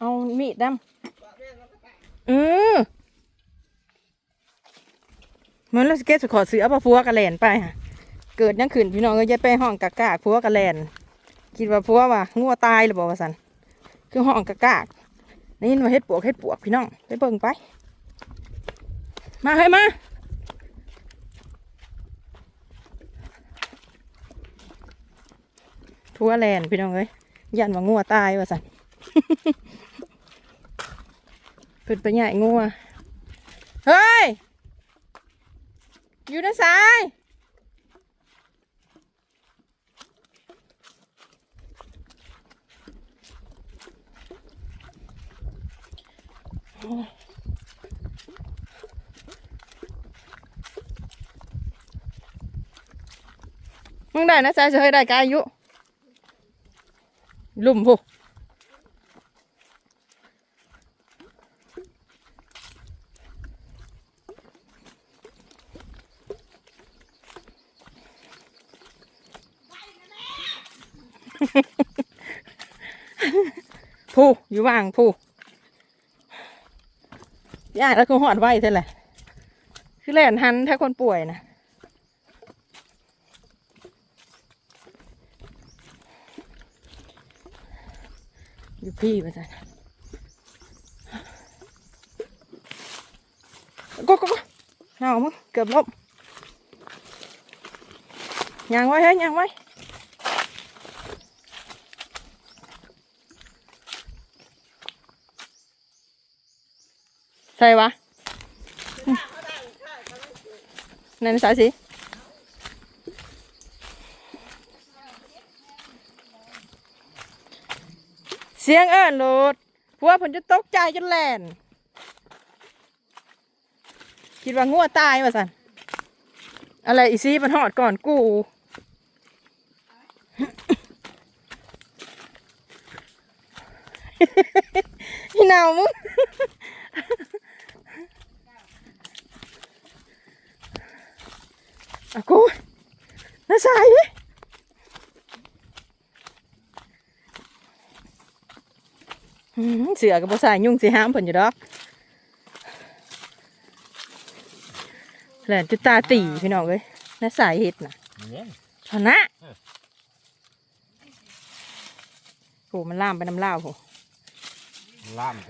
เอามีดดำเออมันแล้วสเก็ตขอเสือปะพัวกระแลนไปฮะเกิดยังขึ้นพี่น้องก็จะไปห้องกากากพัวกระแลนคิดว่าพัวว่างัวตายหรือเปล่าวะสันคือห้องกากากนี่มาเฮ็ดปวกเฮ็ดปวกพี่น้องไปเบิ่งไป มาให้ยมาพัวแลนพี่น้องเอ้ยยันว่างัวตายวะสัน เพิ่นไปใหญ่งัวเฮ้ย อยู่ในสายโอ้ยมึงได้นะสายเฉยได้กายอายุลุ่มผู้ ผู้อยู่ว่างผู้ย่าแล้วคือหอดไว้เท่าไหร่คือแล่นหันถ้าคนป่วยนะอยู่พี่ไปจ้ะก็ก็เอามึงเกือบล้มยางไว้เฮ้ยยางไว้ ใส่วะนั่นสายสิเสียงเอิ้นโหลดพวกผมจะตกใจจนแหลนคิดว่างัวตายว่ะสันอะไรอีซี่มันหอดก่อนกูพี่นาวมึง อะกูน่าใส่อื้อหือเสือกับบ่ใส่ยุ่งสิห้ามเพิ่นอยู่ดอกแหลนจุดตาตีพี่น้องเอ้ยน่าใส่เห็ดน่ะเนี่ยชนะโหมันล่ามไปน้ำลาวโหล่ามไป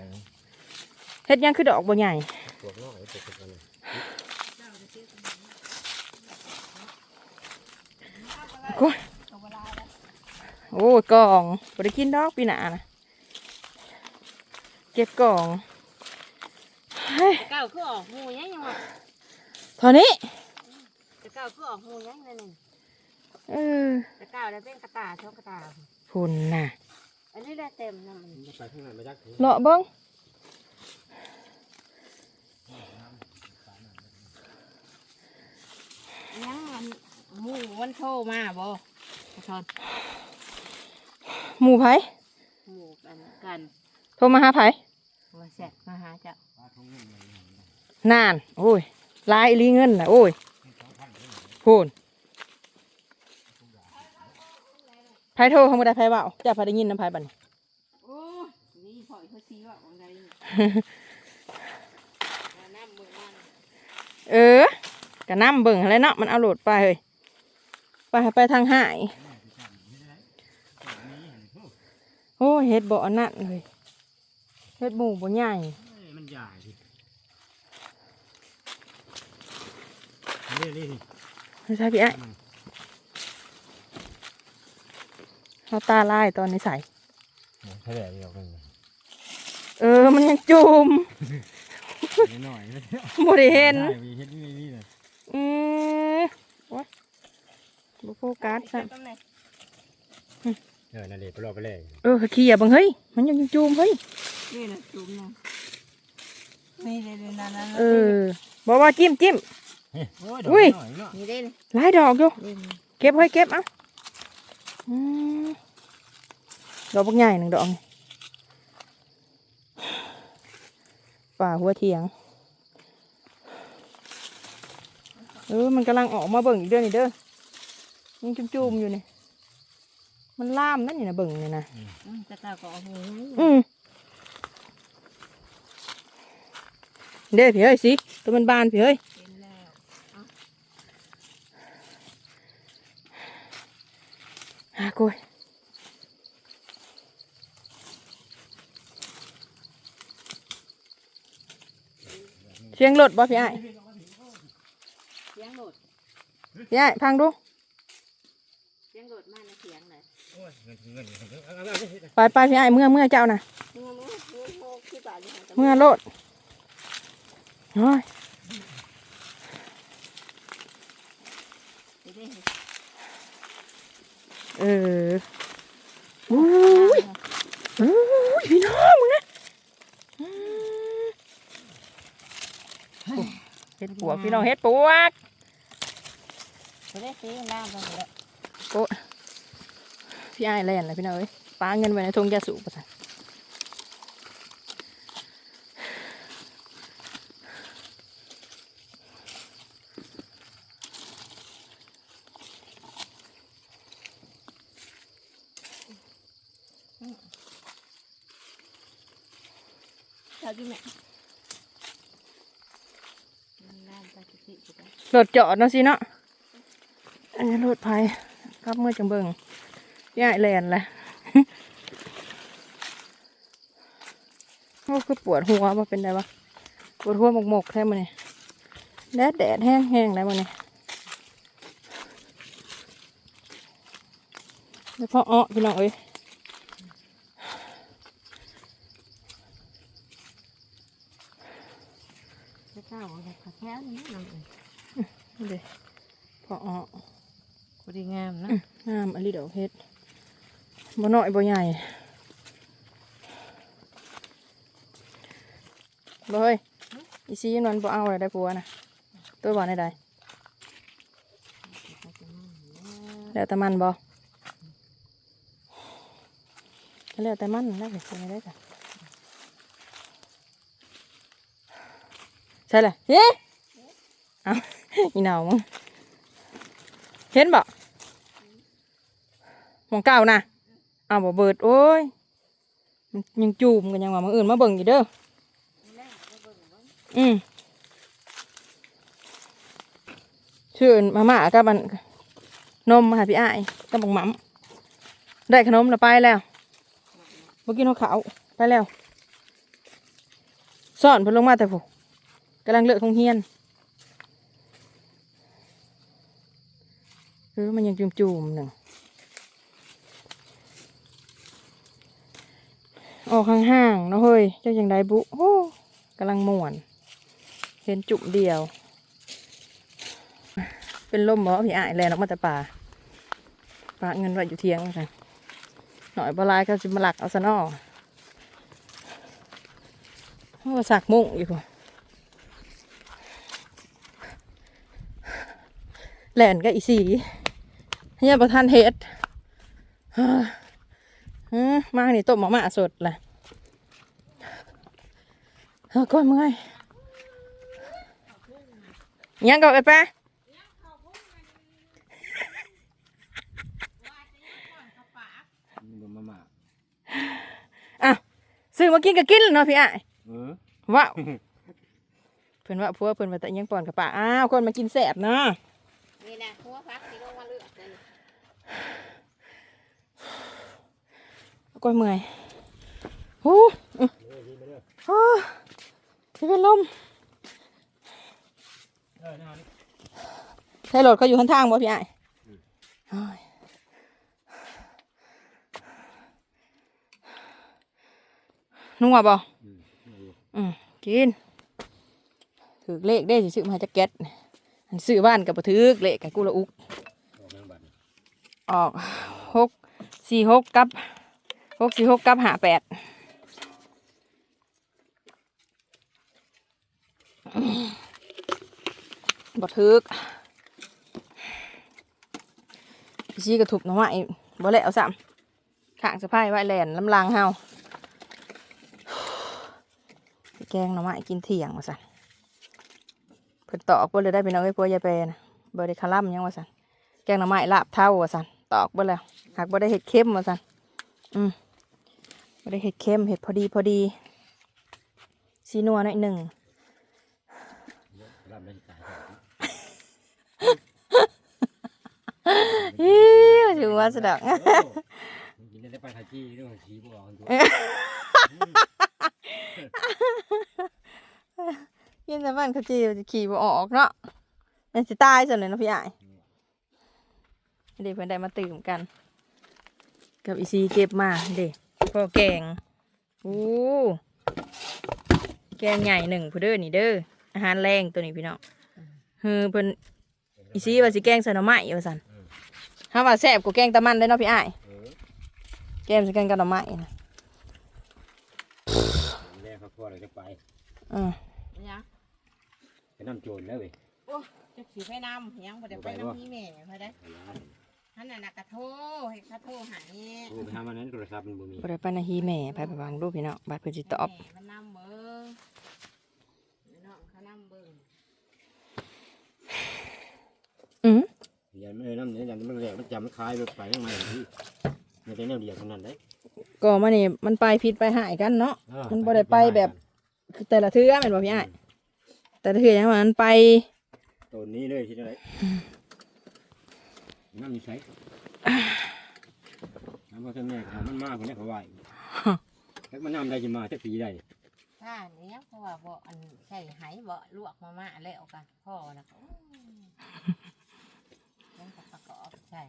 เฮ็ดหยังคือดอกบ่ใหญ่ พว กน้อยพวกกันเลยกูโอ้ยกล่องบ่ได้กินดอกปีหน้านะเก็บกล่องเฮ้ยเก้าคือออกหูยังยังวะเท่านี้แต่เก้าคือออกหูยังเลยนี่เออแต่เก้าแล้วเป็นกระตาชอบกระตาพุ่นน่ะ อันนี้ได้เต็มนะมันมันไปข้างในมายักถึงเลาะเบิ้งยังมัน หมูมันโทรมาบ่กระทอนหมู่ไผหมูกันกันโทรมาหาไผว่าแซ่บมาหาเจ้านาน โอ้ยหลายอีหลีเงินน่ะ โอ้ยพูนไผโทรเขาบ่ได้ไผเว้าเจ้าไผได้ยินนำไผบัดนี้โอ้นี่พอยเขาซีว่าของใดนี่น้ำมือมันเออก็นํเบิ่งหั้นแหล้วเนาะมันเอาโหลดไปเฮ้ย ไปไปทางหายโอ้ยเฮ็ดบ่อันนั้นเลยเฮ็ดหมู่บ่ใหญ่มันใหญ่ดินี่นี่นี่ไม่ใช่พี่ไอ้เอาตาลายตอนนี้ใส่แค่ไหนเดียวกันเออ มันยังจุ่มหน่อยเลยบ่ได้เห็นมีเฮ็ดนี่นี่เลยอืมโอ๊ย บ่โฟกัสซะต้นไหนเออนั่นเด็กไปรอไปเลยเออขี้อย่าบังเฮ้ย มันยังจุ่มเฮ้ยนี่นะจุ่มนะนี่เลยเลยนั่นนั่นเออบอกว่าจิ้มจิ้มโอ้ยอุ้ยหน่อยเนาะนี่ได้เลยหลายดอกอยู่นี่เก็บเฮ้ยเก็บเอะอืมดอกบักใหญ่หนึ่งดอกนี่ป่าหัวเถียงเออมันกำลังออกมาเบิ่งอีกเด้อนี่เด้อ ยังจุ่มๆอยู่นี่มันล่ามนั่นนี่นะเบิ่งนี่นะอืมกระตาก็ออกหูยังอืมเด้พี่เฮ้ยสิตัวมันบานพี่เฮ้ยเป็นแล้วหากุยเสียงรถบ่พี่ไอ้ายเสียงโหลดพี่ไอ้ายพังดู ไปไปพี่ไอ้เมื่อเมื่อเจ้านะงูงูงูงูขี้บาดอยู่ห่างกันเมื่อโลดโอ้ยเอออุ้ยอุ้ยพี่น้องมึงนะเฮ็ดปวกพี่น้องเฮ็ดปวกเดี๋ยวได้สีน้ำกันแล้ว พี่ไอ้ายแล่นเลยพี่น้องเอ้ยปาเงินไว้ในทงยาสูบประสันชาวจีแม่น้ำตาสิสิกันรถจอดเนาะสิเนาะอันนี้รถไฟครับเมื่อจังเบิง พี่ไอ้ายแล่นเลยโอ้คือปวดหัวว่าเป็นไงวะปวดหัวหมกๆแท้มันนี่แดดแดดแห้งแห้งแล้วมันนี่แล้วพออ้อพี่น้องเอ้ยจะเจ้าอะไรขาแค่นี้น้ำเอ้ยนี่เด้พออ้อพอดีงามนะงามอันนี้เดี๋ยวเฮ็ด บ่น้อยบ่ใหญ่บ่เฮ้ยอีซีมันบ่เอาอะไรได้ปัวนะตัวบ่ได้ใดแล้วแต่มันบ่แล้วแต่มันนะเดี๋ยวจะได้จ้ะใช่เลยเฮ้เอาอีหนาวมึงเห็นบ่มองเก่านะ เอาบ่เบิดโอ้ยมันยังจูมกันยังว่ามาอื่นมาเบิ่งอีกเด้ออืมชื่อมาม่ากับมันนมมาหาพี่อ้ายกับบังหมัมได้ขนมแล้วไปแล้วเมื่อกี้เขาขาวไปแล้วซ่อนเพิ่นลงมาแต่ผู้กำลังเลือกของเฮียนเออมันยังจูมๆหนึ่ง ออกห่างๆเนาะเฮ้ยเจ้าอย่างไดบุโอ้กำลังม่วน เห็นจุ่มเดียว เป็นลมบ่พี่อ้ายแลนออกมาแต่ป่าปากเงินไว้อยู่เทียงกันหน่อยบลายเขาจะมาหลักเอาซะนอโอ้สักมุ้งอยู่แหลนก็อีสีเฮียประทานเฮ็ด อืมมานี่ต้มหมาม่าสดแหละเออก้อนเมื่อยยังก็ไปปะดูมาม่าอะซื้อมากินก็กินแล้วเนาะพี่อ้ายเออว้าวเพิ่นว่าพวกเพิ่นว่าแต่ยังป่อนกับป่าอ้าวคนมากินแสบเนาะนี่นะหัวพักที่ลงมาเลือกเลย ก้อนเมื่อยโอ้โอ้จะเป็นลมใช่รถเขาอยู่ข้างทางบ่พี่อ้ายโอ้นัวบ่อืมนี่อืมกินถือเลขได้สิซื้อมาให้จะแก๊สอันซื้อบ้านกับบ่ถือเลขกับกูละอุกออกแมงบัดออกหกสี่หกกับ หกสี่หกกับหาแปดบ่ถือกพี่ชี้กระถุบน้ำไม้บ่แล้วซ้ำข้างสะพายไว้แลนลำลางเฮาแกงหน้ำไม้กินเที่ยงว่าสั่นเพิ่นตอกบ่เลยได้พี่น้องไอ้ยพวยายแปรนะบ่ได้คาล่ำยังว่าสั่นแกงหน่อไม้ลาบเท่าว่าสันตอกเบ่แล้วหากบ่ได้เห็ดเข้มว่าสันอืม บ่ได้เห็ดเข้มเห็ดพอดีพอดีซีนัวหน่อยหนึ่งรับได้สายฮิวถือว่าสะดอกกินได้ไปขจี้เรื่องของขี้บ่ออกตัวยินแต่บ้านเขาจีจะขี่บ่ออกเนาะมันสิตายส่วนเลยเนาะพี่อ้ายเด็กเพิ่นได้มาตื่มกัน กับอีซีเก็บมาเด็ก พอแกงอู้แกงใหญ่หนึ่งผู้เด้อนี่เด้ออาหารแรงตัวนี้พี่น้องเฮือเพิ่นอีซีว่าสิแกงใส่หน่อไม้ว่าซั่นถ้าว่าแซ่บกว่าแกงตะมันเลยเนาะพี่อ้ายเออแกงสิแกงกับหน่อไม้นะแรกเขาพ่อเราจะไปอือยังไปน้ำโจรแล้วเว้ยจะขี่ไปน้ำยังบ่ได้ไปน้ำพี่แม่เขาได้ ท่านน่ะนักกระโทให้กระโทหายโทรไปหามันนั้นโทรศัพท์มันบ่มีบ่ได้ไปนาฮีแม่ไปไปวางรูปพี่น้องบัดเพิ่นสิตอบแม่มันน้ำเบิ้งน้องเขาน้ำเบิ้งอือยันไม่น้ำเนี่ยยันมันแหลกมันจำมันคลายไปไปยังไงที่มันจะแนวเดียวเท่านั้นได้ก็มานี่มันไปผิดไปหายกันเนาะมันบ่ได้ไปแบบ คือแต่ละเทื่อแม่นบ่พี่อ้ายแต่ละเทื่อยังว่ามันไป ตัวนี้เลยที่ไหน น้ำมีใช้น้ำพ่อท่านแม่ก็มันมากคนนี้เขาไหวแล้วมันน้ำได้จะมาจะปีได้ถ้าเนี้ยเพราะว่าบ่อันใส่ไหบ่ลวกมาม่าแล้วกันพ่อนะก็ต้องประกอบใช่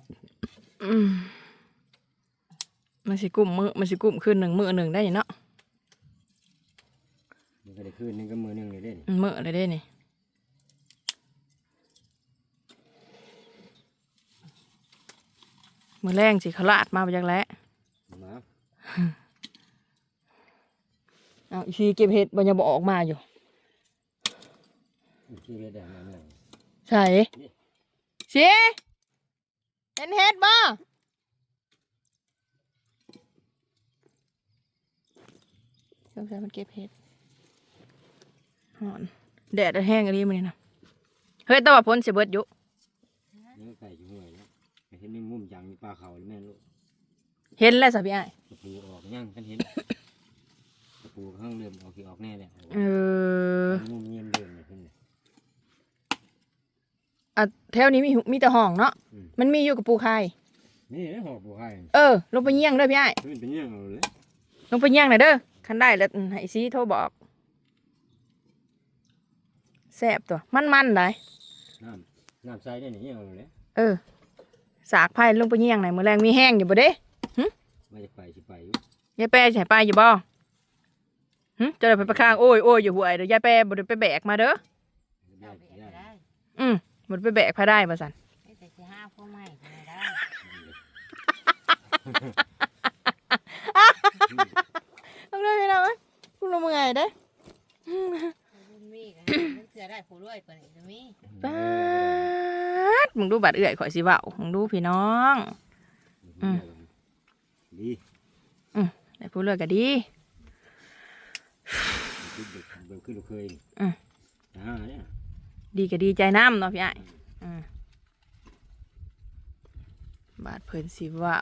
อืมมันสิกลุ่มมือมันสิกลุ่มคืนหนึ่งมือหนึ่งได้เนาะมันก็ได้คืนนึงก็มือหนึงเลยเด้นี่อืมมือเลยได้นี่ มือแรงสิเขาลาดมาไปจากแล้วมาเอาอีชีเก็บเห็ดมันยังบอกออกมาอยู่ชื่อเรียกได้มาเมื่อไหร่ใช่ชีเห็นเห็ดบ่สงสัยมันเก็บเห็ดหอนแดดแห้งอะไรมันนี่นะเฮ้ยแต่ว่าพ้นเสียเบิดอยู่ แล้วไก่อยู่ห่วยแล้วไป เห็นในมุมจังมีปลาเขาแม่ลูกเห็นแล้วสับพี่ไอ้ายกระปูออกย่างกันเห็นกระปูข้างเริ่มออกคือออกแน่แหละเออมุมเงียบเริ่มเลยขึ้นเลยอะแถวนี้มีมีแต่ห้องเนาะอืม มันมีอยู่กับปูไข่นี่นะหอบปูไข่เออ ลงไปเยี่ยงเด้อพี่ไอ้ายขึ้นเป็นเงี้ยงเอาเลยลงไปเยี่ยงหน่อยเด้อคันได้แล้วอืมให้ซีโทรบอกแซ่บตัวมันมันๆได้น้ำน้ำใสได้หนิเงี้ยงเอาเลยเออ สากไผ่ลงไปเยี่ยงหน่อยมือแรงมีแห้งอยู่บ่เด้มาจะไปสิไปอยู่ยายแปรสิใส่ไปอยู่บ่หึจะได้ไปประคางโอ้ยโอ้ยอยู่ห่วยเด้อยายแปรบ่ได้ไปแบกมาเด้อได้เจ้าเบียได้ได้อืมบ่ได้ไปแบกพาได้บ่สั่นไม่แต่สิห้าพวกใหม่ก็ไม่ได้ต้องเลยพี่น้องเอ้ยคุณลงมือไงเด้รุ่นมีกันมันเสือได้ผู้รวยกว่านี้จะมีป๊าด มึงดูบัตรเอื่อยข่อยสิเว้ามึงดูพี่น้องอืมดีได้ผู้เลือกก็ดีขึ้นเด็กเบิ่งขึ้นลูกเคยอืมอ่าเนี่ยดีก็ดีใจน้ำเนาะพี่ไอ้ายอืมบาดเพิ่นสิเว้า